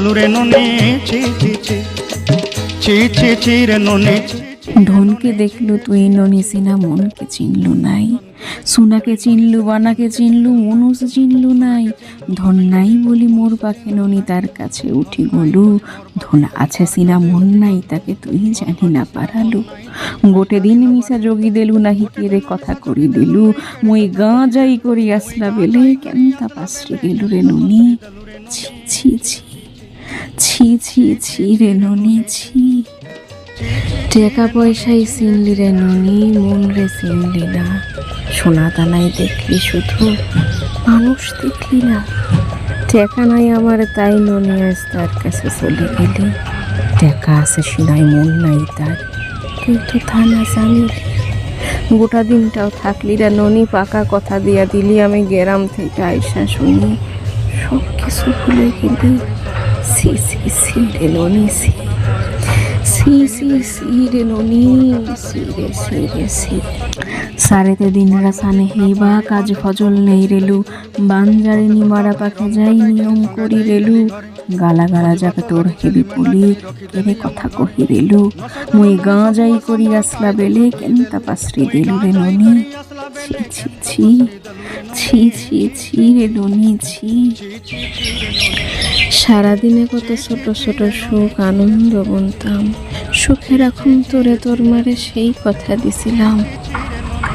ননে ননে। ধনকে দেখলু তুই ননিসি না মনকে চিনলু নাই। সোনাকে চিনলু, বানাকে চিনলু, মনুষ চিনলু নাই। ধন নাই বলি মোর পাখে ননি তার কাছে উঠি গলু। ধন আছে সিনা, মন নাই তাকে তুই জানি না পারালু। গোটে দিন মিশা যোগী দেলু নাহি কেরে কথা করি দিলু। মুই গাঁ যাই করি আসলা বেলে কেনতা পাশে গেলু রে ননি। ছি ছি ছি। ছি ছি ছি রে ননি, ছি। টাকা পয়সাই চিনলি রে ননি, মন রে চিনলি না। সোনা দানাই দেখলি শুধু, মানুষ দেখলি না। টাকা নাই আমার, তাই ননি আজ তার কাছে চলে গেলি। টাকা আছে সিনাই, মন নাই তার। তুই তো থানা জানিলি গোটা দিনটাও থাকলি রে ননি, পাকা কথা দিয়া দিলি, আমি গ্রাম থেকে আইসা শুনি সব কিছু ভুলে গেলি। সি সি সি রে ননি সি সি সি সি রে ননি সি রে সি রে সি সারেতে দিন রাসানে হেইবা কাজ ফজল নেই রেলু বানজারে নিমারা পাখে যাই নিয়ম করি রেলু গালা গালা যাকে তোর হেবি পুলি কেরে কথা কহি রেলু মুই গাঁ যাই করি আসলা বেলে কেনতা পাসরি দিলু রে ননি ছি ছি ছি ছি ছি রে ননি, ছি। সারাদিনে কত ছোট ছোট সুখ, আনন্দ গুনতাম। সুখের এখন তোরে, তোর মারে সেই কথা দিছিলাম।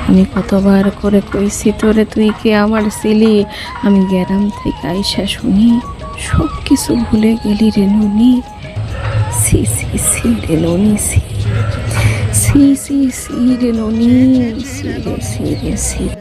আমি কতবার করে কইছি, তোরে তুই কে আমার ছিলি? আমি গ্যারাম থেকে আইসা শুনি সব কিছু ভুলে গেলি রে নুনি। সি সি সি রে ননি C Sí, sí, sí, Noni. Sí, sí, sí.